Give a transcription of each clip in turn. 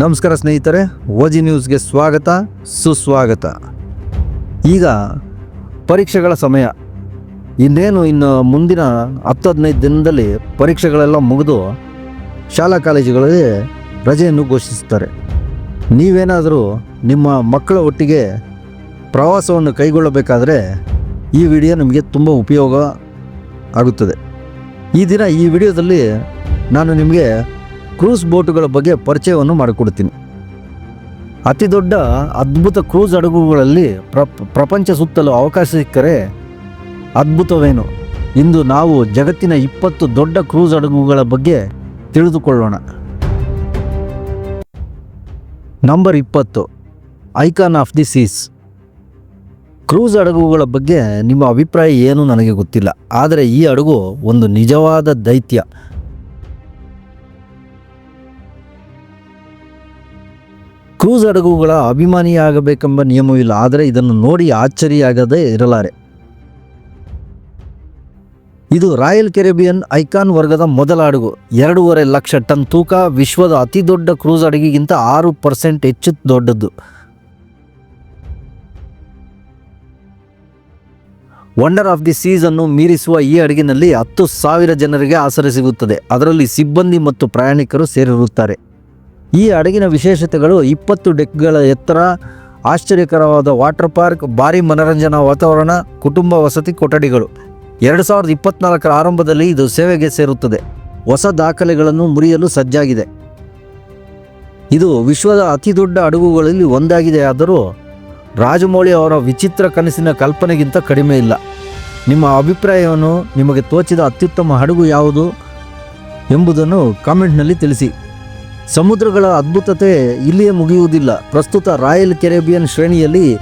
ನಮಸ್ಕಾರ ಸ್ನೇಹಿತರೆ, ಓಜಿ ನ್ಯೂಸ್ಗೆ ಸ್ವಾಗತ, ಸುಸ್ವಾಗತ. ಈಗ ಪರೀಕ್ಷೆಗಳ ಸಮಯ. ಇನ್ನೇನು, ಇನ್ನು ಮುಂದಿನ ಹತ್ತು ಹದಿನೈದು ದಿನದಲ್ಲಿ ಪರೀಕ್ಷೆಗಳೆಲ್ಲ ಮುಗಿದು ಶಾಲಾ ಕಾಲೇಜುಗಳಲ್ಲಿ ರಜೆಯನ್ನು ಘೋಷಿಸುತ್ತಾರೆ. ನೀವೇನಾದರೂ ನಿಮ್ಮ ಮಕ್ಕಳ ಒಟ್ಟಿಗೆ ಪ್ರವಾಸವನ್ನು ಕೈಗೊಳ್ಳಬೇಕಾದರೆ ಈ ವಿಡಿಯೋ ನಿಮಗೆ ತುಂಬ ಉಪಯೋಗ ಆಗುತ್ತದೆ. ಈ ದಿನ ಈ ವಿಡಿಯೋದಲ್ಲಿ ನಾನು ನಿಮಗೆ ಕ್ರೂಸ್ ಬೋಟುಗಳ ಬಗ್ಗೆ ಪರಿಚಯವನ್ನು ಮಾಡಿಕೊಡ್ತೀನಿ ಅತಿ ದೊಡ್ಡ ಅದ್ಭುತ ಕ್ರೂಸ್ ಹಡಗುಗಳಲ್ಲಿ ಪ್ರ, ಪ್ರಪಂಚ ಸುತ್ತಲೂ ಅವಕಾಶ ಸಿಕ್ಕರೆ ಅದ್ಭುತವೇನು? ಇಂದು ನಾವು ಜಗತ್ತಿನ ಇಪ್ಪತ್ತು ದೊಡ್ಡ ಕ್ರೂಸ್ ಹಡಗುಗಳ ಬಗ್ಗೆ ತಿಳಿದುಕೊಳ್ಳೋಣ. ನಂಬರ್ ಇಪ್ಪತ್ತು, Icon of the Seas. Cruise ಹಡಗುಗಳ ಬಗ್ಗೆ ನಿಮ್ಮ ಅಭಿಪ್ರಾಯ ಏನು ನನಗೆ ಗೊತ್ತಿಲ್ಲ. ಆದರೆ ಈ ಹಡಗು ಒಂದು ನಿಜವಾದ ದೈತ್ಯ. ಕ್ರೂಸ್ ಹಡಗುಗಳ ಅಭಿಮಾನಿಯಾಗಬೇಕೆಂಬ ನಿಯಮವಿಲ್ಲ, ಆದರೆ ಇದನ್ನು ನೋಡಿ ಆಶ್ಚರ್ಯಾಗದೇ ಇರಲಾರೆ. ಇದು ರಾಯಲ್ ಕೆರೆಬಿಯನ್ ಐಕಾನ್ ವರ್ಗದ ಮೊದಲ ಹಡಗು. ಎರಡೂವರೆ ಲಕ್ಷ ಟನ್ ತೂಕ, ವಿಶ್ವದ ಅತಿ ದೊಡ್ಡ ಕ್ರೂಸ್ ಹಡಗಿಗಿಂತ ಆರು ಪರ್ಸೆಂಟ್ ಹೆಚ್ಚು ದೊಡ್ಡದು. ವಂಡರ್ ಆಫ್ ದಿ ಸೀಸ್ ಅನ್ನು ಮೀರಿಸುವ ಈ ಹಡಗಿನಲ್ಲಿ ಹತ್ತು ಸಾವಿರ ಜನರಿಗೆ ಆಸರೆ ಸಿಗುತ್ತದೆ. ಅದರಲ್ಲಿ ಸಿಬ್ಬಂದಿ ಮತ್ತು ಪ್ರಯಾಣಿಕರು ಸೇರಿರುತ್ತಾರೆ. ಈ ಹಡಗಿನ ವಿಶೇಷತೆಗಳು ಇಪ್ಪತ್ತು ಡೆಕ್ಗಳ ಎತ್ತರ, ಆಶ್ಚರ್ಯಕರವಾದ ವಾಟರ್ ಪಾರ್ಕ್, ಭಾರಿ ಮನರಂಜನಾ ವಾತಾವರಣ, ಕುಟುಂಬ ವಸತಿ ಕೊಠಡಿಗಳು. ಎರಡು ಸಾವಿರದ ಇಪ್ಪತ್ನಾಲ್ಕರ ಆರಂಭದಲ್ಲಿ ಇದು ಸೇವೆಗೆ ಸೇರುತ್ತದೆ. ಹೊಸ ದಾಖಲೆಗಳನ್ನು ಮುರಿಯಲು ಸಜ್ಜಾಗಿದೆ. ಇದು ವಿಶ್ವದ ಅತಿ ದೊಡ್ಡ ಹಡಗುಗಳಲ್ಲಿ ಒಂದಾಗಿದೆ ಆದರೂ ರಾಜಮೌಳಿ ಅವರ ವಿಚಿತ್ರ ಕನಸಿನ ಕಲ್ಪನೆಗಿಂತ ಕಡಿಮೆ ಇಲ್ಲ. ನಿಮ್ಮ ಅಭಿಪ್ರಾಯವನ್ನು ನಿಮಗೆ ತೋಚಿದ ಅತ್ಯುತ್ತಮ ಹಡಗು ಯಾವುದು ಎಂಬುದನ್ನು ಕಾಮೆಂಟ್ನಲ್ಲಿ ತಿಳಿಸಿ. ಸಮುದ್ರಗಳ ಅದ್ಭುತತೆ ಇಲ್ಲಿಯೇ ಮುಗಿಯುವುದಿಲ್ಲ. ಪ್ರಸ್ತುತ ರಾಯಲ್ ಕೆರೆಬಿಯನ್ ಶ್ರೇಣಿಯಲ್ಲಿ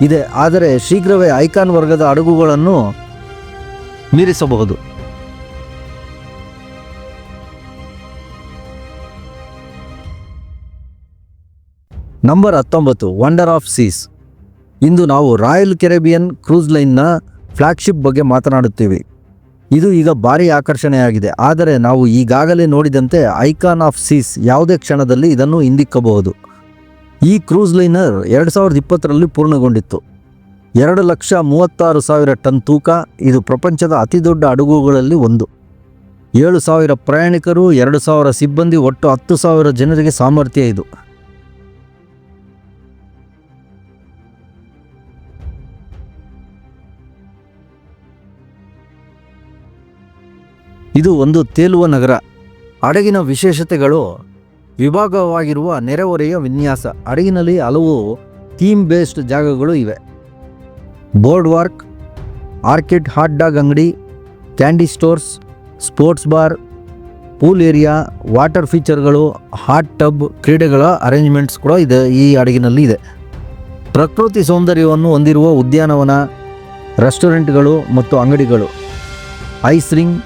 ಇದೆ. ಆದರೆ ಶೀಘ್ರವೇ ಐಕಾನ್ ವರ್ಗದ ಹಡಗುಗಳನ್ನು ಮೀರಿಸಬಹುದು. ನಂಬರ್ ಹತ್ತೊಂಬತ್ತು ವಂಡರ್ ಆಫ್ ಸೀಸ್ ಇಂದು ನಾವು ರಾಯಲ್ ಕೆರೆಬಿಯನ್ ಕ್ರೂಸ್ ಲೈನ್ನ ಫ್ಲಾಗ್ಶಿಪ್ ಬಗ್ಗೆ ಮಾತನಾಡುತ್ತೇವೆ. ಇದು ಈಗ ಭಾರಿ ಆಕರ್ಷಣೆಯಾಗಿದೆ. ಆದರೆ ನಾವು ಈಗಾಗಲೇ ನೋಡಿದಂತೆ ಐಕಾನ್ ಆಫ್ ಸೀಸ್ ಯಾವುದೇ ಕ್ಷಣದಲ್ಲಿ ಇದನ್ನು ಹಿಂದಿಕ್ಕಬಹುದು. ಈ ಕ್ರೂಸ್ ಲೈನರ್ ಎರಡು ಸಾವಿರದ ಇಪ್ಪತ್ತರಲ್ಲಿ ಪೂರ್ಣಗೊಂಡಿತ್ತು. ಎರಡು ಲಕ್ಷ ಮೂವತ್ತಾರು ಸಾವಿರ ಟನ್ ತೂಕ, ಇದು ಪ್ರಪಂಚದ ಅತಿದೊಡ್ಡ ಹಡಗುಗಳಲ್ಲಿ ಒಂದು. ಏಳು ಸಾವಿರ ಪ್ರಯಾಣಿಕರು, ಎರಡು ಸಾವಿರ ಸಿಬ್ಬಂದಿ, ಒಟ್ಟು ಹತ್ತು ಸಾವಿರ ಜನರಿಗೆ ಸಾಮರ್ಥ್ಯ ಇದು. ಇದು ಒಂದು ತೇಲುವ ನಗರ. ಹಡಗಿನ ವಿಶೇಷತೆಗಳು ವಿಭಾಗವಾಗಿರುವ ನೆರೆಹೊರೆಯ ವಿನ್ಯಾಸ. ಹಡಗಿನಲ್ಲಿ ಹಲವು ಥೀಮ್ ಬೇಸ್ಡ್ ಜಾಗಗಳು ಇವೆ. Boardwalk orchid hot dog ಅಂಗಡಿ, candy stores, sports bar, pool area, water ಫೀಚರ್ಗಳು, hot tub ಕ್ರೀಡೆಗಳ ಅರೇಂಜ್ಮೆಂಟ್ಸ್ ಕೂಡ ಇದೆ ಈ ಹಡಗಿನಲ್ಲಿ ಇದೆ. ಪ್ರಕೃತಿ ಸೌಂದರ್ಯವನ್ನು ಹೊಂದಿರುವ ಉದ್ಯಾನವನ, ರೆಸ್ಟೋರೆಂಟ್ಗಳು ಮತ್ತು ಅಂಗಡಿಗಳು. Ice ring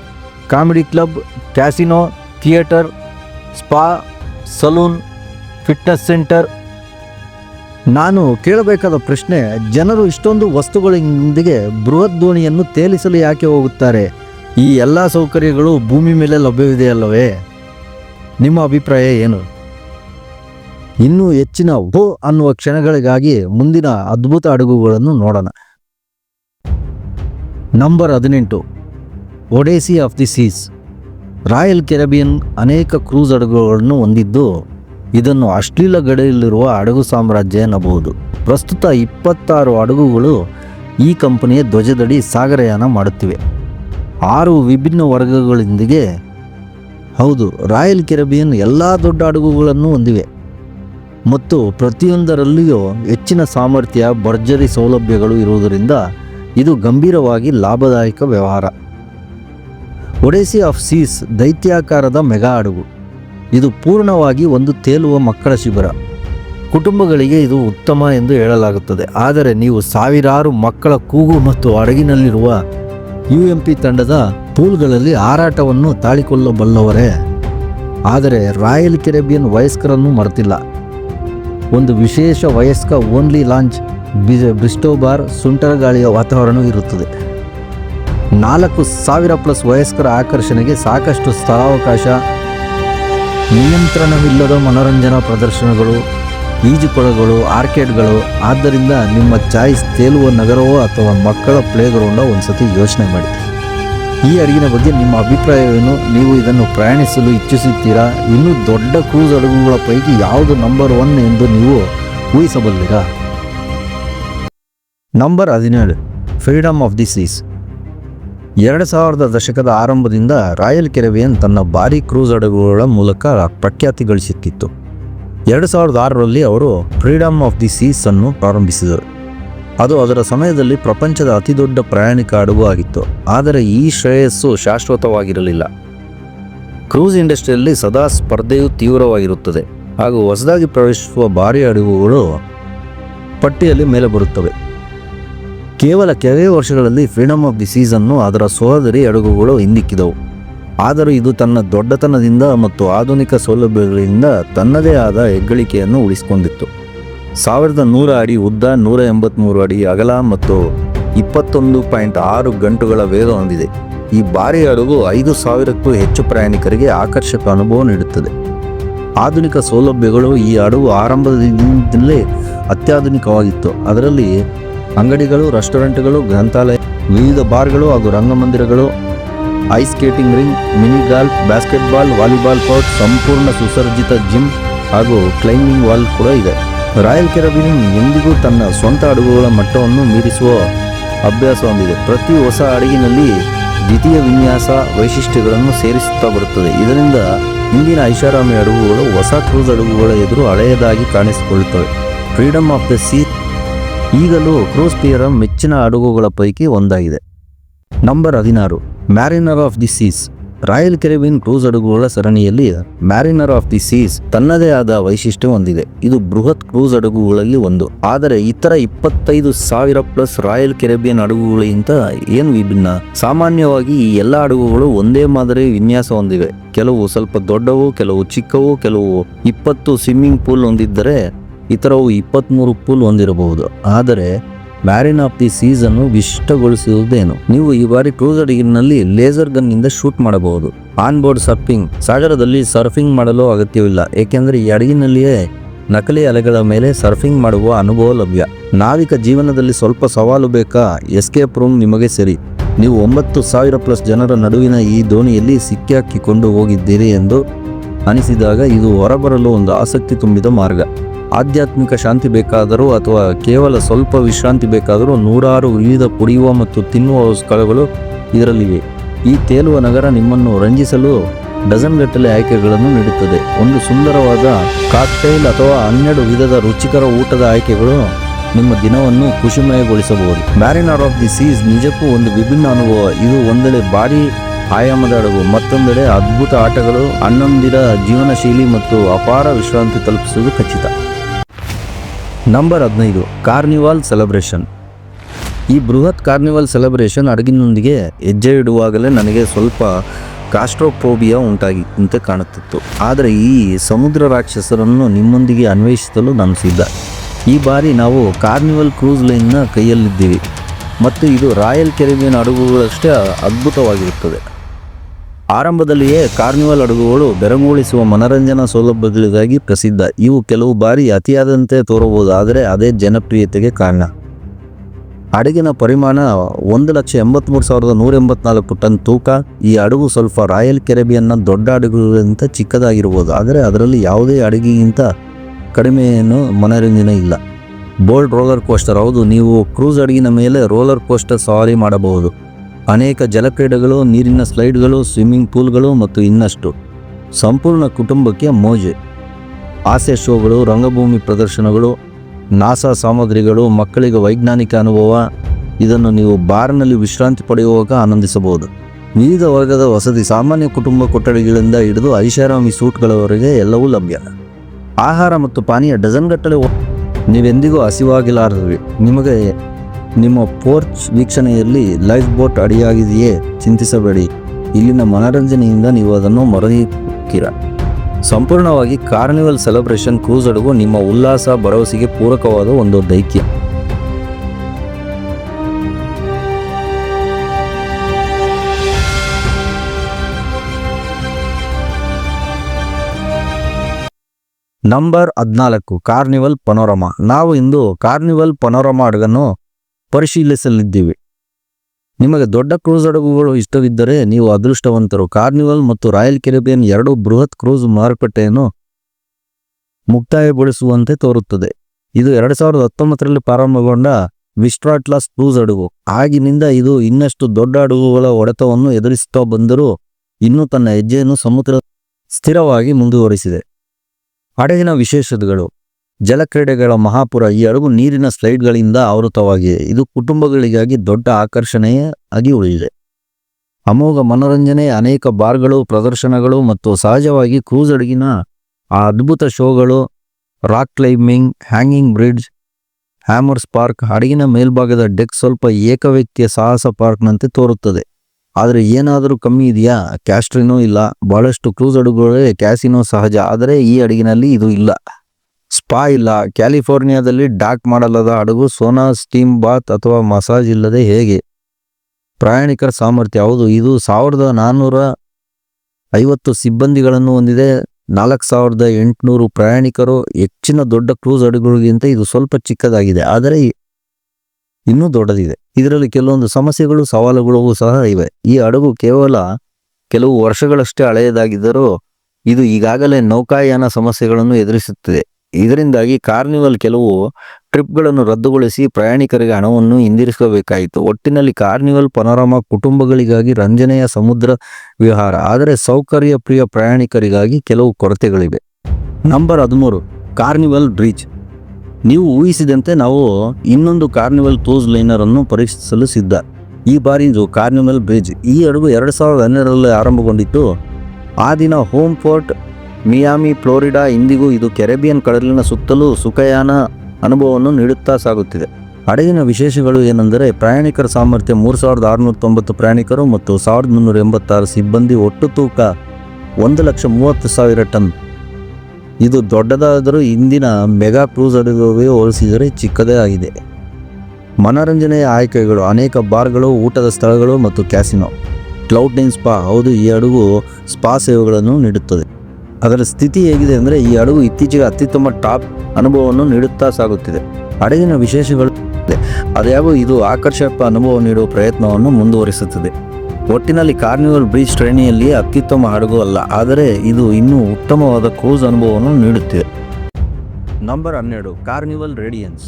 comedy club, casino, theatre, spa, salon, fitness centre. ನಾನು ಕೇಳಬೇಕಾದ ಪ್ರಶ್ನೆ, ಜನರು ಇಷ್ಟೊಂದು ವಸ್ತುಗಳೊಂದಿಗೆ ಬೃಹತ್ ದೋಣಿಯನ್ನು ತೇಲಿಸಲು ಯಾಕೆ ಹೋಗುತ್ತಾರೆ? ಈ ಎಲ್ಲ ಸೌಕರ್ಯಗಳು ಭೂಮಿ ಮೇಲೆ ಲಭ್ಯವಿದೆಯಲ್ಲವೇ ನಿಮ್ಮ ಅಭಿಪ್ರಾಯ ಏನು? ಇನ್ನೂ ಹೆಚ್ಚಿನ ಹೋ ಅನ್ನುವ ಕ್ಷಣಗಳಿಗಾಗಿ ಮುಂದಿನ ಅದ್ಭುತ ಅಡುಗುಗಳನ್ನು ನೋಡೋಣ. ನಂಬರ್ ಹದಿನೆಂಟು. Odyssey of the Seas. Royal Caribbean ಅನೇಕ ಕ್ರೂಸ್ ಹಡಗುಗಳನ್ನು ಹೊಂದಿದ್ದು, ಇದನ್ನು ಅಶ್ಲೀಲ ಗಡಿಯಲ್ಲಿರುವ ಹಡಗು ಸಾಮ್ರಾಜ್ಯ ಎನ್ನಬಹುದು. ಪ್ರಸ್ತುತ ಇಪ್ಪತ್ತಾರು ಹಡಗುಗಳು ಈ ಕಂಪನಿಯ ಧ್ವಜದಡಿ ಸಾಗರಯಾನ ಮಾಡುತ್ತಿವೆ. ಆರು ವಿಭಿನ್ನ ವರ್ಗಗಳೊಂದಿಗೆ, ಹೌದು, ರಾಯಲ್ ಕೆರಬಿಯನ್ ಎಲ್ಲ ದೊಡ್ಡ ಹಡಗುಗಳನ್ನು ಹೊಂದಿವೆ. ಮತ್ತು ಪ್ರತಿಯೊಂದರಲ್ಲಿಯೂ ಹೆಚ್ಚಿನ ಸಾಮರ್ಥ್ಯ, ಭರ್ಜರಿ ಸೌಲಭ್ಯಗಳು ಇರುವುದರಿಂದ ಇದು ಗಂಭೀರವಾಗಿ ಲಾಭದಾಯಕ ವ್ಯವಹಾರ. ಒಡೇಸಿ ಆಫ್ ಸೀಸ್ ದೈತ್ಯಾಕಾರದ ಮೆಗಾ ಹಡಗು. ಇದು ಪೂರ್ಣವಾಗಿ ಒಂದು ತೇಲುವ ಮಕ್ಕಳ ಶಿಬಿರ. ಕುಟುಂಬಗಳಿಗೆ ಇದು ಉತ್ತಮ ಎಂದು ಹೇಳಲಾಗುತ್ತದೆ. ಆದರೆ ನೀವು ಸಾವಿರಾರು ಮಕ್ಕಳ ಕೂಗು ಮತ್ತು ಹಡಗಿನಲ್ಲಿರುವ ಯು ಎಂ ಪಿ ತಂಡದ ಪೂಲ್ಗಳಲ್ಲಿ ಹಾರಾಟವನ್ನು ತಾಳಿಕೊಳ್ಳಬಲ್ಲವರೇ? ಆದರೆ ರಾಯಲ್ ಕೆರೆಬಿಯನ್ ವಯಸ್ಕರನ್ನು ಮರೆತಿಲ್ಲ. ಒಂದು ವಿಶೇಷ ವಯಸ್ಕ ಓನ್ಲಿ ಲಾಂಚ್ ಬ್ರಿಸ್ಟೋಬಾರ್, ಸುಂಟರಗಾಳಿಯ ವಾತಾವರಣ ಇರುತ್ತದೆ. ನಾಲ್ಕು ಸಾವಿರ ಪ್ಲಸ್ ವಯಸ್ಕರ ಆಕರ್ಷಣೆಗೆ ಸಾಕಷ್ಟು ಸ್ಥಳಾವಕಾಶ, ನಿಯಂತ್ರಣವಿಲ್ಲದ ಮನೋರಂಜನಾ ಪ್ರದರ್ಶನಗಳು, ಈಜುಕೊಳಗಳು, ಆರ್ಕೇಡ್ಗಳು, ಆದ್ದರಿಂದ ನಿಮ್ಮ ಚಾಯ್ಸ್ ತೇಲುವ ನಗರವೋ ಅಥವಾ ಮಕ್ಕಳ ಪ್ಲೇಗ್ರೌಂಡೋ ಒಂದ್ಸತಿ ಯೋಚನೆ ಮಾಡಿ. ಈ ಅಡಿಗಿನ ಬಗ್ಗೆ ನಿಮ್ಮ ಅಭಿಪ್ರಾಯವೇನು? ನೀವು ಇದನ್ನು ಪ್ರಯಾಣಿಸಲು ಇಚ್ಛಿಸುತ್ತೀರಾ? ಇನ್ನೂ ದೊಡ್ಡ ಕ್ರೂಸ್ ಅಡುಗುಗಳ ಪೈಕಿ ಯಾವುದು ನಂಬರ್ ಒನ್ ಎಂದು ನೀವು ಊಹಿಸಬಲ್ಲಿರಾ? ನಂಬರ್ ಹದಿನೇಳು. Freedom of the Seas. ಎರಡು ಸಾವಿರದ ದಶಕದ ಆರಂಭದಿಂದ ರಾಯಲ್ ಕೆರೆವಿಯನ್ ತನ್ನ ಭಾರೀ ಕ್ರೂಸ್ ಹಡಗುಗಳ ಮೂಲಕ ಪ್ರಖ್ಯಾತಿ ಗಳಿಸುತ್ತಿತ್ತು ಎರಡು ಸಾವಿರದ ಆರರಲ್ಲಿ ಅವರು ಫ್ರೀಡಮ್ ಆಫ್ ದಿ ಸೀಸ್ ಅನ್ನು ಪ್ರಾರಂಭಿಸಿದರು. ಅದು ಅದರ ಸಮಯದಲ್ಲಿ ಪ್ರಪಂಚದ ಅತಿದೊಡ್ಡ ಪ್ರಯಾಣಿಕ ಹಡಗು ಆಗಿತ್ತು. ಆದರೆ ಈ ಶ್ರೇಯಸ್ಸು ಶಾಶ್ವತವಾಗಿರಲಿಲ್ಲ. ಕ್ರೂಸ್ ಇಂಡಸ್ಟ್ರಿಯಲ್ಲಿ ಸದಾ ಸ್ಪರ್ಧೆಯು ತೀವ್ರವಾಗಿರುತ್ತದೆ. ಹಾಗೂ ಹೊಸದಾಗಿ ಪ್ರವೇಶಿಸುವ ಭಾರೀ ಹಡಗುಗಳು ಪಟ್ಟಿಯಲ್ಲಿ ಮೇಲೆ ಬರುತ್ತವೆ. ಕೇವಲ ಕೆಲವೇ ವರ್ಷಗಳಲ್ಲಿ ಫ್ರೀಡಮ್ ಆಫ್ ದಿ ಸೀಸನ್ನು ಅದರ ಸಹೋದರಿ ಅಡುಗುಗಳು ಹಿಂದಿಕ್ಕಿದವು. ಆದರೂ ಇದು ತನ್ನ ದೊಡ್ಡತನದಿಂದ ಮತ್ತು ಆಧುನಿಕ ಸೌಲಭ್ಯಗಳಿಂದ ತನ್ನದೇ ಆದ ಹೆಗ್ಗಳಿಕೆಯನ್ನು ಉಳಿಸಿಕೊಂಡಿತ್ತು. ಸಾವಿರದ ನೂರ ಅಡಿ ಉದ್ದ ನೂರ ಎಂಬತ್ತ್ಮೂರು ಅಡಿ ಅಗಲ ಮತ್ತು ಇಪ್ಪತ್ತೊಂದು ಪಾಯಿಂಟ್ ಆರು ಗಂಟುಗಳ ವೇಗ ಹೊಂದಿದೆ. ಈ ಭಾರಿ ಹಡಗು ಐದು ಸಾವಿರಕ್ಕೂ ಹೆಚ್ಚು ಪ್ರಯಾಣಿಕರಿಗೆ ಆಕರ್ಷಕ ಅನುಭವ ನೀಡುತ್ತದೆ. ಆಧುನಿಕ ಸೌಲಭ್ಯಗಳು ಈ ಹಡಗು ಆರಂಭದಿಂದಲೇ ಅತ್ಯಾಧುನಿಕವಾಗಿತ್ತು. ಅದರಲ್ಲಿ ಅಂಗಡಿಗಳು, ರೆಸ್ಟೋರೆಂಟ್ಗಳು, ಗ್ರಂಥಾಲಯ, ವಿವಿಧ ಬಾರ್ಗಳು ಹಾಗೂ ರಂಗಮಂದಿರಗಳು, ice skating ring, mini golf, basketball, volleyball court, ಸಂಪೂರ್ಣ ಸುಸರ್ಜಿತ ಜಿಮ್ ಹಾಗೂ ಕ್ಲೈಂಬಿಂಗ್ ವಾಲ್ ಕೂಡ ಇದೆ. ರಾಯಲ್ ಕೆರಬಿನ್ ಎಂದಿಗೂ ತನ್ನ ಸ್ವಂತ ಹಡಗುಗಳ ಮಟ್ಟವನ್ನು ಮೀರಿಸುವ ಅಭ್ಯಾಸ ಹೊಂದಿದೆ. ಪ್ರತಿ ಹೊಸ ಅಡಗಿನಲ್ಲಿ ದ್ವಿತೀಯ ವಿನ್ಯಾಸ ವೈಶಿಷ್ಟ್ಯಗಳನ್ನು ಸೇರಿಸುತ್ತಾ ಬರುತ್ತದೆ. ಇದರಿಂದ ಇಂದಿನ ಐಷಾರಾಮಿ ಹಡಗುಗಳು ಹೊಸ ಕ್ರೂಸ್ ಹಡಗುಗಳ ಎದುರು ಹಳೆಯದಾಗಿ ಕಾಣಿಸಿಕೊಳ್ಳುತ್ತವೆ. ಫ್ರೀಡಮ್ ಆಫ್ ದ ಸೀ ಈಗಲೂ ಕ್ರೂಸ್ ಥಿಯರಂ ಮೆಚ್ಚಿನ ಹಡಗುಗಳ ಪೈಕಿ ಒಂದಾಗಿದೆ. ನಂಬರ್ ಹದಿನಾರು Mariner of the Seas Royal Caribbean cruise ಹಡಗುಗಳ ಸರಣಿಯಲ್ಲಿ ಮ್ಯಾರಿನರ್ ಆಫ್ ದಿ ಸೀಸ್ ತನ್ನದೇ ಆದ ವೈಶಿಷ್ಟ್ಯ ಹೊಂದಿದೆ. ಇದು ಬೃಹತ್ ಕ್ರೂಸ್ ಹಡಗುಗಳಲ್ಲಿ ಒಂದು. ಆದರೆ ಇತರ ಇಪ್ಪತ್ತೈದು ಸಾವಿರ ಪ್ಲಸ್ ರಾಯಲ್ ಕೆರೆಬಿಯನ್ ಹಡಗುಗಳಿಗಿಂತ ಏನು ವಿಭಿನ್ನ? ಸಾಮಾನ್ಯವಾಗಿ ಈ ಎಲ್ಲ ಹಡಗುಗಳು ಒಂದೇ ಮಾದರಿ ವಿನ್ಯಾಸ ಹೊಂದಿವೆ. ಕೆಲವು ಸ್ವಲ್ಪ ದೊಡ್ಡವು, ಕೆಲವು ಚಿಕ್ಕವು, ಕೆಲವು ಇಪ್ಪತ್ತು ಸ್ವಿಮ್ಮಿಂಗ್ ಪೂಲ್ ಹೊಂದಿದ್ದರೆ ಇತರವು ಇಪ್ಪತ್ತ್ಮೂರು ಪೂಲ್ ಹೊಂದಿರಬಹುದು. ಆದರೆ, ಮ್ಯಾರಿನ್ ಆಫ್ ದಿ ಸೀಸನ್ನು ವಿಶಿಷ್ಟಗೊಳಿಸುವುದೇನು? ನೀವು ಈ ಬಾರಿ ಕ್ರೂಸ್ ಹಡಗಿನಲ್ಲಿ ಲೇಸರ್ ಗನ್ನಿಂದ ಶೂಟ್ ಮಾಡಬಹುದು. On board surfing. ಸಾಗರದಲ್ಲಿ ಸರ್ಫಿಂಗ್ ಮಾಡಲು ಅಗತ್ಯವಿಲ್ಲ. ಏಕೆಂದರೆ ಈ ಹಡಗಿನಲ್ಲಿಯೇ ನಕಲಿ ಅಲೆಗಳ ಮೇಲೆ ಸರ್ಫಿಂಗ್ ಮಾಡುವ ಅನುಭವ ಲಭ್ಯ. ನಾವಿಕ ಜೀವನದಲ್ಲಿ ಸ್ವಲ್ಪ ಸವಾಲು ಬೇಕಾ? ಎಸ್ಕೇಪ್ ರೂಮ್ ನಿಮಗೆ ಸರಿ. ನೀವು ಒಂಬತ್ತು ಸಾವಿರ ಪ್ಲಸ್ ಜನರ ನಡುವಿನ ಈ ದೋಣಿಯಲ್ಲಿ ಸಿಕ್ಕಿಹಾಕಿಕೊಂಡು ಹೋಗಿದ್ದೀರಿ ಎಂದು ಅನಿಸಿದಾಗ ಇದು ಹೊರಬರಲು ಒಂದು ಆಸಕ್ತಿ ತುಂಬಿದ ಮಾರ್ಗ. ಆಧ್ಯಾತ್ಮಿಕ ಶಾಂತಿ ಬೇಕಾದರೂ ಅಥವಾ ಕೇವಲ ಸ್ವಲ್ಪ ವಿಶ್ರಾಂತಿ ಬೇಕಾದರೂ ನೂರಾರು ವಿವಿಧ ಕುಡಿಯುವ ಮತ್ತು ತಿನ್ನುವ ಸ್ಥಳಗಳು ಇದರಲ್ಲಿವೆ. ಈ ತೇಲುವ ನಗರ ನಿಮ್ಮನ್ನು ರಂಜಿಸಲು ಡಜನ್ ಗಟ್ಟಲೆ ಆಯ್ಕೆಗಳನ್ನು ನೀಡುತ್ತದೆ. ಒಂದು ಸುಂದರವಾದ ಕಾಕ್ಟೈಲ್ ಅಥವಾ ಹನ್ನೆರಡು ವಿಧದ ರುಚಿಕರ ಊಟದ ಆಯ್ಕೆಗಳು ನಿಮ್ಮ ದಿನವನ್ನು ಖುಷಿಮಯಗೊಳಿಸಬಹುದು ಮ್ಯಾರಿನರ್ ಆಫ್ ದಿ ಸೀಸ್ ನಿಜಕ್ಕೂ ಒಂದು ವಿಭಿನ್ನ ಅನುಭವ. ಇದು ಒಂದೆಡೆ ಭಾರಿ ಆಯಾಮದ ಹಡಗು, ಮತ್ತೊಂದೆಡೆ ಅದ್ಭುತ ಆಟಗಳು, ಹನ್ನೊಂದಿರ ಜೀವನ ಶೈಲಿ ಮತ್ತು ಅಪಾರ ವಿಶ್ರಾಂತಿ ತಲುಪಿಸುವುದು ಖಚಿತ. ನಂಬರ್ ಹದಿನೈದು, ಕಾರ್ನಿವಾಲ್ ಸೆಲೆಬ್ರೇಷನ್. ಈ ಬೃಹತ್ ಕಾರ್ನಿವಾಲ್ ಸೆಲೆಬ್ರೇಷನ್ ಹಡಗಿನೊಂದಿಗೆ ಹೆಜ್ಜೆ ಇಡುವಾಗಲೇ ನನಗೆ ಸ್ವಲ್ಪ ಕಾಸ್ಟ್ರೋಫೋಬಿಯಾ ಅಂತ ಕಾಣುತ್ತಿತ್ತು. ಆದರೆ ಈ ಸಮುದ್ರ ರಾಕ್ಷಸರನ್ನು ನಿಮ್ಮೊಂದಿಗೆ ಅನ್ವೇಷಿಸಲು ನಾನು ಸಿದ್ಧ. ಈ ಬಾರಿ ನಾವು ಕಾರ್ನಿವಲ್ ಕ್ರೂಸ್ ಲೈನ್ನ ಕೈಯಲ್ಲಿದ್ದೀವಿ. ಮತ್ತು ಇದು ರಾಯಲ್ ಕೆರೆಬಿಯನ್ ಹಡಗುಗಳಷ್ಟೇ ಅದ್ಭುತವಾಗಿರುತ್ತದೆ. ಆರಂಭದಲ್ಲಿಯೇ ಕಾರ್ನಿವಲ್ ಹಡಗುಗಳು ಬೆರಗುಗೊಳಿಸುವ ಮನರಂಜನಾ ಸೌಲಭ್ಯಗಳಿಗಾಗಿ ಪ್ರಸಿದ್ಧ. ಇವು ಕೆಲವು ಬಾರಿ ಅತಿಯಾದಂತೆ ತೋರಬಹುದು, ಆದರೆ ಅದೇ ಜನಪ್ರಿಯತೆಗೆ ಕಾರಣ. ಹಡಗಿನ ಪರಿಮಾಣ ಒಂದು ಲಕ್ಷ ಎಂಬತ್ತ್ಮೂರು ಸಾವಿರದ ನೂರ ಎಂಬತ್ನಾಲ್ಕು ಟನ್ ತೂಕ. ಈ ಹಡಗು ಸ್ವಲ್ಪ ರಾಯಲ್ ಕೆರೆಬಿಯನ್ನ ದೊಡ್ಡ ಹಡಗುಗಳಿಗಿಂತ ಚಿಕ್ಕದಾಗಿರ್ಬೋದು ಆದರೆ ಅದರಲ್ಲಿ ಯಾವುದೇ ಅಡುಗೆಗಿಂತ ಕಡಿಮೆ ಏನು ಮನರಂಜನೆ ಇಲ್ಲ. ಬೋಲ್ಡ್ ರೋಲರ್ ಕೋಸ್ಟರ್, ಹೌದು, ನೀವು ಕ್ರೂಸ್ ಹಡಗಿನ ಮೇಲೆ ರೋಲರ್ ಕೋಸ್ಟರ್ ಸವಾರಿ ಮಾಡಬಹುದು. ಅನೇಕ ಜಲಕ್ರೀಡೆಗಳು, ನೀರಿನ ಸ್ಲೈಡ್ಗಳು, ಸ್ವಿಮ್ಮಿಂಗ್ ಪೂಲ್ಗಳು ಮತ್ತು ಇನ್ನಷ್ಟು. ಸಂಪೂರ್ಣ ಕುಟುಂಬಕ್ಕೆ ಮೋಜೆ. ಆಸೆ ಶೋಗಳು, ರಂಗಭೂಮಿ ಪ್ರದರ್ಶನಗಳು, ನಾಸಾ ಸಾಮಗ್ರಿಗಳು, ಮಕ್ಕಳಿಗೆ ವೈಜ್ಞಾನಿಕ ಅನುಭವ, ಇದನ್ನು ನೀವು ಬಾರ್ನಲ್ಲಿ ವಿಶ್ರಾಂತಿ ಪಡೆಯುವಾಗ ಆನಂದಿಸಬಹುದು. ವಿವಿಧ ವರ್ಗದ ವಸತಿ, ಸಾಮಾನ್ಯ ಕುಟುಂಬ ಕೊಠಡಿಗಳಿಂದ ಹಿಡಿದು ಐಷಾರಾಮಿ ಸೂಟ್ಗಳವರೆಗೆ ಎಲ್ಲವೂ ಲಭ್ಯ. ಆಹಾರ ಮತ್ತು ಪಾನೀಯ ಡಜನ್ಗಟ್ಟಲೆ ನೀವೆಂದಿಗೂ ಹಸಿವಾಗಿಲಾರದಿರಿ ನಿಮಗೆ ನಿಮ್ಮ ಪೋರ್ಚ್ ವೀಕ್ಷಣೆಯಲ್ಲಿ ಲೈಫ್ ಬೋಟ್ ಅಡಿಯಾಗಿದೆಯೇ ಚಿಂತಿಸಬೇಡಿ. ಇಲ್ಲಿನ ಮನರಂಜನೆಯಿಂದ ನೀವು ಅದನ್ನು ಮರೆಯುತ್ತೀರ ಸಂಪೂರ್ಣವಾಗಿ ಕಾರ್ನಿವಲ್ ಸೆಲೆಬ್ರೇಷನ್ ಕ್ರೂಸ್ ಹಡಗು ನಿಮ್ಮ ಉಲ್ಲಾಸ, ಭರವಸೆಗೆ ಪೂರಕವಾದ ಒಂದು ದೈತ್ಯ. ನಂಬರ್ ಹದಿನಾಲ್ಕು, ಕಾರ್ನಿವಲ್ ಪನೋರಮಾ. ನಾವು ಇಂದು ಕಾರ್ನಿವಲ್ ಪನೋರಮಾ ಹಡಗನ್ನು ಪರಿಶೀಲಿಸಲಿದ್ದೀವಿ. ನಿಮಗೆ ದೊಡ್ಡ ಕ್ರೂಸ್ ಹಡಗುಗಳು ಇಷ್ಟವಿದ್ದರೆ ನೀವು ಅದೃಷ್ಟವಂತರು. ಕಾರ್ನಿವಲ್ ಮತ್ತು ರಾಯಲ್ ಕೆರಿಬಿಯನ್ ಎರಡು ಬೃಹತ್ ಕ್ರೂಸ್ ಮಾರುಕಟ್ಟೆಯನ್ನು ಮುಕ್ತಾಯಗೊಳಿಸುವಂತೆ ತೋರುತ್ತದೆ. ಇದು ಎರಡ್ ಸಾವಿರದ ಹತ್ತೊಂಬತ್ತರಲ್ಲಿ ಪ್ರಾರಂಭಗೊಂಡ ವಿಸ್ಟ್ರಾಟ್ಲಾಸ್ ಕ್ರೂಸ್ ಹಡಗು. ಆಗಿನಿಂದ ಇದು ಇನ್ನಷ್ಟು ದೊಡ್ಡ ಹಡಗುಗಳ ಹೊಡೆತವನ್ನು ಎದುರಿಸುತ್ತಾ ಬಂದರೂ ಇನ್ನೂ ತನ್ನ ಹೆಜ್ಜೆಯನ್ನು ಸಮುದ್ರ ಸ್ಥಿರವಾಗಿ ಮುಂದುವರಿಸಿದೆ. ಹಡಗಿನ ವಿಶೇಷತೆಗಳು. ಜಲಕ್ರೀಡೆಗಳ ಮಹಾಪುರ ಈ ಹಡಗು ನೀರಿನ ಸ್ಲೈಡ್ಗಳಿಂದ ಆವೃತವಾಗಿದೆ. ಇದು ಕುಟುಂಬಗಳಿಗಾಗಿ ದೊಡ್ಡ ಆಕರ್ಷಣೆಯಾಗಿ ಉಳಿದಿದೆ. ಅಮೋಘ ಮನೋರಂಜನೆ, ಅನೇಕ ಬಾರ್ಗಳು, ಪ್ರದರ್ಶನಗಳು ಮತ್ತು ಸಹಜವಾಗಿ ಕ್ರೂಸ್ ಅಡಗಿನ ಆ ಅದ್ಭುತ ಶೋಗಳು, rock climbing, hanging bridge, hammers park, ಹಡಗಿನ ಮೇಲ್ಭಾಗದ ಡೆಕ್ ಸ್ವಲ್ಪ ಏಕವ್ಯಕ್ತಿಯ ಸಾಹಸ ಪಾರ್ಕ್ನಂತೆ ತೋರುತ್ತದೆ. ಆದರೆ ಏನಾದರೂ ಕಮ್ಮಿ ಇದೆಯಾ? ಕ್ಯಾಸ್ಟ್ರಿನೋ ಇಲ್ಲ. ಬಹಳಷ್ಟು ಕ್ರೂಸ್ ಹಡಗುಗಳೇ ಕ್ಯಾಸಿನೋ ಸಹಜ. ಆದರೆ ಈ ಹಡಗಿನಲ್ಲಿ ಇದು ಇಲ್ಲ. ಸ್ಪಾ ಇಲ್ಲ. ಕ್ಯಾಲಿಫೋರ್ನಿಯಾದಲ್ಲಿ ಡಾಕ್ ಮಾಡಲಾದ ಹಡಗು ಸೋನಾ ಸ್ಟೀಮ್ ಬಾತ್ ಅಥವಾ ಮಸಾಜ್ ಇಲ್ಲದೆ ಹೇಗೆ? ಪ್ರಯಾಣಿಕರ ಸಾಮರ್ಥ್ಯ ಹೌದು. ಇದು ಸಾವಿರದ ನಾನ್ನೂರ ಐವತ್ತು ಸಿಬ್ಬಂದಿಗಳನ್ನು ಹೊಂದಿದೆ. ನಾಲ್ಕು ಸಾವಿರದ ಎಂಟುನೂರು ಪ್ರಯಾಣಿಕರು, ಹೆಚ್ಚಿನ ದೊಡ್ಡ ಕ್ರೂಸ್ ಹಡಗುಗಳಿಗಿಂತ ಇದು ಸ್ವಲ್ಪ ಚಿಕ್ಕದಾಗಿದೆ. ಆದರೆ ಇನ್ನೂ ದೊಡ್ಡದಿದೆ. ಇದರಲ್ಲಿ ಕೆಲವೊಂದು ಸಮಸ್ಯೆಗಳು, ಸವಾಲುಗಳು ಸಹ ಇವೆ. ಈ ಹಡಗು ಕೇವಲ ಕೆಲವು ವರ್ಷಗಳಷ್ಟೇ ಹಳೆಯದಾಗಿದ್ದರೂ ಇದು ಈಗಾಗಲೇ ನೌಕಾಯಾನ ಸಮಸ್ಯೆಗಳನ್ನು ಎದುರಿಸುತ್ತಿದೆ. ಇದರಿಂದಾಗಿ ಕಾರ್ನಿವಲ್ ಕೆಲವು ಟ್ರಿಪ್ಗಳನ್ನು ರದ್ದುಗೊಳಿಸಿ ಪ್ರಯಾಣಿಕರಿಗೆ ಹಣವನ್ನು ಹಿಂದಿರಿಸಬೇಕಾಯಿತು ಒಟ್ಟಿನಲ್ಲಿ ಕಾರ್ನಿವಲ್ ಪನೋರಮಾ ಕುಟುಂಬಗಳಿಗಾಗಿ ರಂಜನೆಯ ಸಮುದ್ರ ವಿಹಾರ, ಆದರೆ ಸೌಕರ್ಯ ಪ್ರಿಯ ಪ್ರಯಾಣಿಕರಿಗಾಗಿ ಕೆಲವು ಕೊರತೆಗಳಿವೆ. ನಂಬರ್ ಹದಿಮೂರು, ಕಾರ್ನಿವಲ್ ಬ್ರಿಜ್ ನೀವು ಊಹಿಸಿದಂತೆ ನಾವು ಇನ್ನೊಂದು ಕಾರ್ನಿವಲ್ ಕ್ರೂಸ್ ಲೈನರ್ ಅನ್ನು ಪರೀಕ್ಷಿಸಲು ಸಿದ್ಧ. ಈ ಬಾರಿ ಇದು ಕಾರ್ನಿವಲ್ ಬ್ರಿಜ್ ಈ ಹಡಗು ಎರಡು ಸಾವಿರದ ಹನ್ನೆರಡರಲ್ಲಿ ಆರಂಭಗೊಂಡಿತ್ತು. ಆ ದಿನ ಹೋಮ್ ಫೋರ್ಟ್ ಮಿಯಾಮಿ, ಫ್ಲೋರಿಡಾ ಇಂದಿಗೂ ಇದು ಕೆರೆಬಿಯನ್ ಕಡಲಿನ ಸುತ್ತಲೂ ಸುಖಯಾನ ಅನುಭವವನ್ನು ನೀಡುತ್ತಾ ಸಾಗುತ್ತಿದೆ. ಹಡಗಿನ ವಿಶೇಷಗಳು ಏನೆಂದರೆ ಪ್ರಯಾಣಿಕರ ಸಾಮರ್ಥ್ಯ ಮೂರು ಸಾವಿರದ ಆರುನೂರ ತೊಂಬತ್ತು ಪ್ರಯಾಣಿಕರು ಮತ್ತು ಸಾವಿರದ ಮುನ್ನೂರ ಎಂಬತ್ತಾರು ಸಿಬ್ಬಂದಿ ಒಟ್ಟು ತೂಕ ಒಂದು ಲಕ್ಷ ಮೂವತ್ತು ಸಾವಿರ ಟನ್. ಇದು ದೊಡ್ಡದಾದರೂ ಇಂದಿನ ಮೆಗಾ ಕ್ರೂಸ್ ಹಡಗುಗೆ ಹೋಲಿಸಿದರೆ ಚಿಕ್ಕದೇ ಆಗಿದೆ. ಮನೋರಂಜನೆಯ ಆಯ್ಕೆಗಳು, ಅನೇಕ ಬಾರ್ಗಳು, ಊಟದ ಸ್ಥಳಗಳು ಮತ್ತು ಕ್ಯಾಸಿನೋ. ಕ್ಲೌಡ್ ಸ್ಪಾ, ಹೌದು, ಈ ಹಡಗು ಸ್ಪಾ ಸೇವೆಗಳನ್ನು ನೀಡುತ್ತದೆ. ಅದರ ಸ್ಥಿತಿ ಹೇಗಿದೆ ಅಂದರೆ ಈ ಹಡಗು ಇತ್ತೀಚೆಗೆ ಅತ್ಯುತ್ತಮ ಟಾಪ್ ಅನುಭವವನ್ನು ನೀಡುತ್ತಾ ಸಾಗುತ್ತಿದೆ. ಹಡಗಿನ ವಿಶೇಷಗಳು ಅದ್ಯಾವ ಇದು ಆಕರ್ಷಕ ಅನುಭವ ನೀಡುವ ಪ್ರಯತ್ನವನ್ನು ಮುಂದುವರಿಸುತ್ತದೆ. ಒಟ್ಟಿನಲ್ಲಿ ಕಾರ್ನಿವಲ್ ಬ್ರಿಜ್ ಶ್ರೇಣಿಯಲ್ಲಿ ಅತ್ಯುತ್ತಮ ಹಡಗು ಅಲ್ಲ, ಆದರೆ ಇದು ಇನ್ನೂ ಉತ್ತಮವಾದ ಕ್ರೂಸ್ ಅನುಭವವನ್ನು ನೀಡುತ್ತಿದೆ. ನಂಬರ್ ಹನ್ನೆರಡು ಕಾರ್ನಿವಲ್ ರೇಡಿಯನ್ಸ್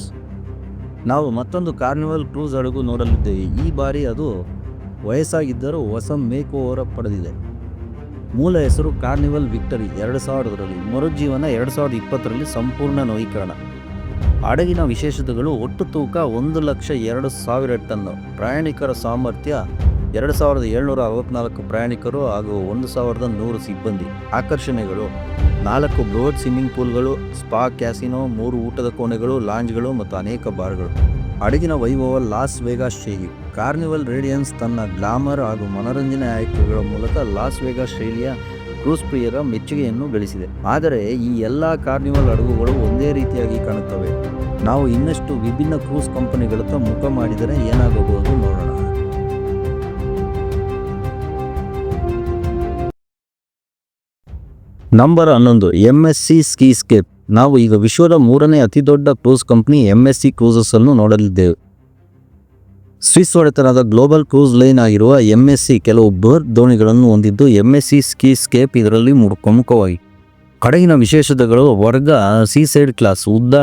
ನಾವು ಮತ್ತೊಂದು ಕಾರ್ನಿವಲ್ ಕ್ರೂಸ್ ಹಡಗು ನೋಡಲಿದ್ದೇವೆ. ಈ ಬಾರಿ ಅದು ವಯಸ್ಸಾಗಿದ್ದರೂ ಹೊಸ ಮೇಕ್ ಓವರ್ ಪಡೆದಿದೆ. ಮೂಲ ಹೆಸರು ಕಾರ್ನಿವಲ್ ವಿಕ್ಟರಿ ಎರಡು ಸಾವಿರದರಲ್ಲಿ ಮರುಜೀವನ ಎರಡು ಸಾವಿರದ ಇಪ್ಪತ್ತರಲ್ಲಿ ಸಂಪೂರ್ಣ ನವೀಕರಣ. ಹಡಗಿನ ವಿಶೇಷತೆಗಳು ಒಟ್ಟು ತೂಕ ಒಂದು ಲಕ್ಷ ಎರಡು ಸಾವಿರ ಟನ್ ಪ್ರಯಾಣಿಕರ ಸಾಮರ್ಥ್ಯ ಎರಡು ಸಾವಿರದ ಏಳ್ನೂರ ಅರವತ್ನಾಲ್ಕು ಪ್ರಯಾಣಿಕರು ಹಾಗೂ ಒಂದು ಸಾವಿರದ ನೂರು ಸಿಬ್ಬಂದಿ. ಆಕರ್ಷಣೆಗಳು ನಾಲ್ಕು ಬೃಹತ್ ಸ್ವಿಮ್ಮಿಂಗ್ ಪೂಲ್ಗಳು, ಸ್ಪಾ ಕ್ಯಾಸಿನೋ, ಮೂರು ಊಟದ ಕೋಣೆಗಳು, ಲಾಂಜ್ಗಳು ಮತ್ತು ಅನೇಕ ಬಾರ್ಗಳು. ಹಡಗಿನ ವೈಭವ ಲಾಸ್ ವೇಗಾಸ್ ಶೈಲಿ. ಕಾರ್ನಿವಲ್ ರೇಡಿಯನ್ಸ್ ತನ್ನ ಗ್ಲಾಮರ್ ಹಾಗೂ ಮನೋರಂಜನೆ ಆಯ್ಕೆಗಳ ಮೂಲಕ ಲಾಸ್ ವೇಗಾಸ್ ಶೈಲಿಯ ಕ್ರೂಸ್ ಪ್ರಿಯರ ಮೆಚ್ಚುಗೆಯನ್ನು ಗಳಿಸಿದೆ. ಆದರೆ ಈ ಎಲ್ಲ ಕಾರ್ನಿವಲ್ ಹಡಗುಗಳು ಒಂದೇ ರೀತಿಯಾಗಿ ಕಾಣುತ್ತವೆ. ನಾವು ಇನ್ನಷ್ಟು ವಿಭಿನ್ನ ಕ್ರೂಸ್ ಕಂಪನಿಗಳತ್ತ ಮುಖ ಮಾಡಿದರೆ ಏನಾಗಬಹುದು ನೋಡೋಣ. ನಂಬರ್ ಹನ್ನೊಂದು ಎಂ ಎಸ್ ಸಿ ಸ್ಕೀಸ್ಕೇಪ್ ನಾವು ಈಗ ವಿಶ್ವದ ಮೂರನೇ ಅತಿದೊಡ್ಡ cruise company M S C cruises ಅನ್ನು ನೋಡಲಿದ್ದೇವೆ. ಸ್ವಿಸ್ ಒಡೆತನದ ಗ್ಲೋಬಲ್ ಕ್ರೂಸ್ ಲೈನ್ ಆಗಿರುವ ಎಂ ಎಸ್ ಸಿ ಕೆಲವು ಬರ್ ದೋಣಿಗಳನ್ನು ಹೊಂದಿದ್ದು ಎಂ ಎಸ್ ಸಿ ಸ್ಕೀಸ್ಕೇಪ್ ಇದರಲ್ಲಿ ಮು- ಪ್ರಮುಖವಾಗಿ ಕಡಗಿನ ವಿಶೇಷತೆಗಳು ವರ್ಗ ಸಿ ಸೈಡ್ ಕ್ಲಾಸ್ ಉದ್ದ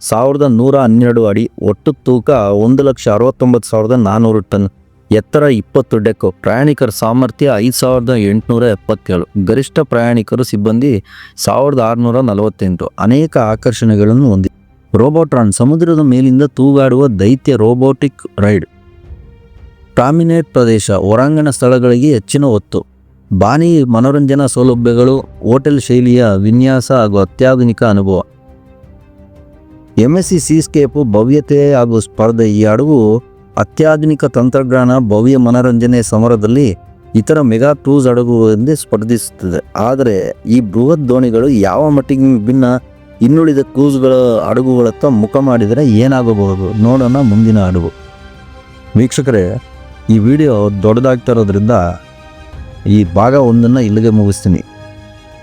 ಸಾವಿರದ ನೂರ ಹನ್ನೆರಡು ಅಡಿ ಒಟ್ಟು ತೂಕ ಒಂದು ಲಕ್ಷ ಅರವತ್ತೊಂಬತ್ತು ಸಾವಿರದ ನಾನ್ನೂರು ಟನ್. ಎತ್ತರ ಇಪ್ಪತ್ತು ಡೆಕ್ ಪ್ರಯಾಣಿಕರ ಸಾಮರ್ಥ್ಯ ಐದು ಸಾವಿರದ ಎಂಟುನೂರ ಎಪ್ಪತ್ತೇಳು. ಗರಿಷ್ಠ ಪ್ರಯಾಣಿಕರು ಸಿಬ್ಬಂದಿ ಸಾವಿರದ ಆರುನೂರ ನಲವತ್ತೆಂಟು. ಅನೇಕ ಆಕರ್ಷಣೆಗಳನ್ನು ಹೊಂದಿದೆ ರೋಬೋಟ್ರಾನ್ ಸಮುದ್ರದ ಮೇಲಿಂದ ತೂಗಾಡುವ ದೈತ್ಯ ರೋಬೋಟಿಕ್ ರೈಡ್. ಪ್ರಾಮಿನೇಟ್ ಪ್ರದೇಶ, ಹೊರಾಂಗಣ ಸ್ಥಳಗಳಿಗೆ ಹೆಚ್ಚಿನ ಒತ್ತು. ಬಾನಿ ಮನೋರಂಜನಾ ಸೌಲಭ್ಯಗಳು, ಹೋಟೆಲ್ ಶೈಲಿಯ ವಿನ್ಯಾಸ ಹಾಗೂ ಅತ್ಯಾಧುನಿಕ ಅನುಭವ. ಎಂಎಸ್ಸಿ ಎಸ್ ಭವ್ಯತೆ ಹಾಗೂ ಸ್ಪರ್ಧೆ. ಈ ಹಡಗು ಅತ್ಯಾಧುನಿಕ ತಂತ್ರಜ್ಞಾನ ಭವ್ಯ ಮನರಂಜನೆ ಸಮರದಲ್ಲಿ ಇತರ ಮೆಗಾ ಕ್ರೂಸ್ ಹಡಗು ಎಂದೇ ಸ್ಪರ್ಧಿಸುತ್ತದೆ. ಆದರೆ ಈ ಬೃಹತ್ ದೋಣಿಗಳು ಯಾವ ಮಟ್ಟಿಗೆ ವಿಭಿನ್ನ ಇನ್ನುಳಿದ ಕ್ರೂಸ್ಗಳ ಹಡಗುಗಳತ್ತ ಮುಖ ಮಾಡಿದರೆ ಏನಾಗಬಹುದು? ನೋಡೋಣ ಮುಂದಿನ ಹಡಗು. ವೀಕ್ಷಕರೇ, ಈ ವಿಡಿಯೋ ದೊಡ್ಡದಾಗ್ತಾ ಇರೋದ್ರಿಂದ ಈ ಭಾಗ ಒಂದನ್ನು ಇಲ್ಲಿಗೆ ಮುಗಿಸ್ತೀನಿ.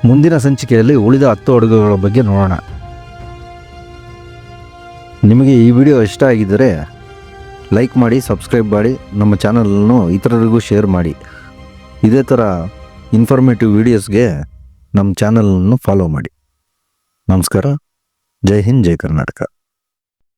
ಮುಂದಿನ ಸಂಚಿಕೆಯಲ್ಲಿ ಉಳಿದ ಹತ್ತು ಹಡಗುಗಳ ಬಗ್ಗೆ ನೋಡೋಣ. ನಿಮಗೆ ಈ ವಿಡಿಯೋ ಇಷ್ಟ ಆಗಿದ್ದರೆ ಲೈಕ್ ಮಾಡಿ ಸಬ್ಸ್ಕ್ರೈಬ್ ಮಾಡಿ, ನಮ್ಮ ಚಾನಲನ್ನು ಇತರರಿಗೂ ಶೇರ್ ಮಾಡಿ. ಇದೇ ಥರ ಇನ್ಫಾರ್ಮೇಟಿವ್ ವೀಡಿಯೋಸ್ಗೆ ನಮ್ಮ ಚಾನಲನ್ನು ಫಾಲೋ ಮಾಡಿ. ನಮಸ್ಕಾರ. ಜೈ ಹಿಂದ್, ಜೈ ಕರ್ನಾಟಕ.